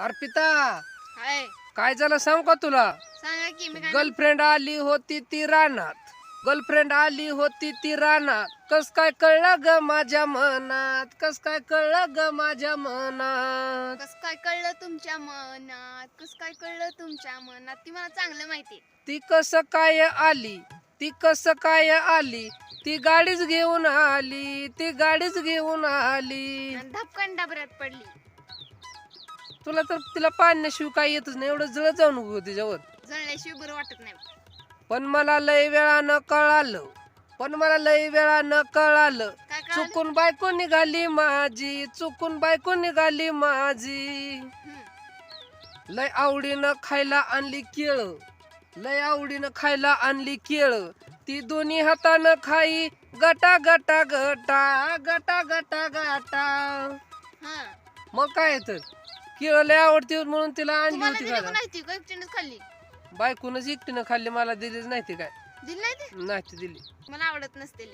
अर्पिता हाय. काय झालं सांग का तुला? सांगा की मी काय गर्लफ्रेंड आली होती ती रानात. गर्लफ्रेंड आली होती ती रानात. कस काय कळलं ग माझ्या मनात? कस काय कळलं ग माझ्या मनात? कस काय कळलं तुमच्या मनात? कस काय कळलं तुमच्या मनात? ती मला चांगलं माहिती. ती कस काय आली? ती कस काय आली? ती गाडीच घेऊन आली. ती गाडीच घेऊन आली. आणि धपकन डबऱ्यात पडली. तुला तर तिला पाण्याशिवाय काय येतच नाही. एवढं जळ जाऊ नको तिच्यावर जळल्याशिवाय बरं वाटत नाही. पण मला लय वेळानं कळालं. पण मला लय कळालं. काय कळालं? चुकून बायको निघाली माझी. चुकून बायको निघाली माझी. हम्म. लय आवडीनं खायला आणली केळ. लय आवडीनं खायला आणली केळ. ती दोन्ही हातानं खाई. गटा गटा गटा गटा गटा गटा. हा. मग काय तर? केळ लय आवडते म्हणून तिला आणली तुम्हाला होती दिली खायला का नाही ती का एकटीनेच खाल्ली? बायकोनच एकटीनं खाल्ली मला दिलीच नाही ती काय. दिली नाही ती? नाही ती दिली. मला आवडत नसते